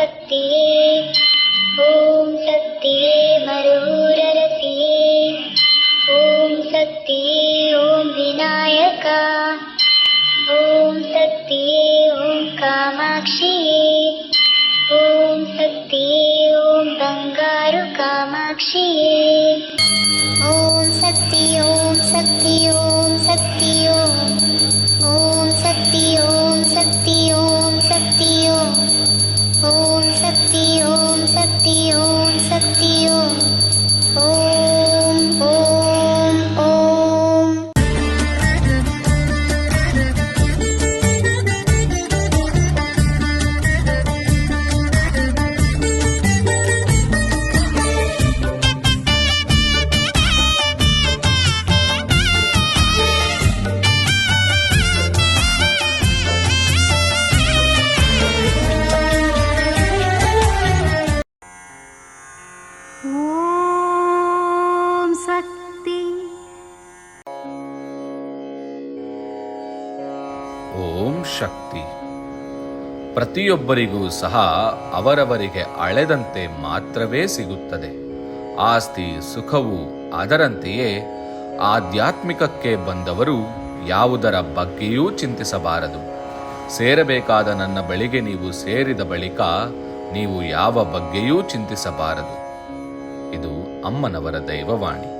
ಪರಾಶಕ್ತಿಯೇ ಓಂ ಓಂ ಶಕ್ತಿ. ಪ್ರತಿಯೊಬ್ಬರಿಗೂ ಸಹ ಅವರವರಿಗೆ ಅಳೆದಂತೆ ಮಾತ್ರವೇ ಸಿಗುತ್ತದೆ. ಆಸ್ತಿ, ಸುಖವು ಅದರಂತೆಯೇ ಆಧ್ಯಾತ್ಮಿಕಕ್ಕೆ ಬಂದವರು ಯಾವುದರ ಬಗ್ಗೆಯೂ ಚಿಂತಿಸಬಾರದು. ಸೇರಬೇಕಾದ ನನ್ನ ಬಳಿಗೆ ನೀವು ಸೇರಿದ ಬಳಿಕ ನೀವು ಯಾವ ಬಗ್ಗೆಯೂ ಚಿಂತಿಸಬಾರದು. ಇದು ಅಮ್ಮನವರ ದೈವವಾಣಿ.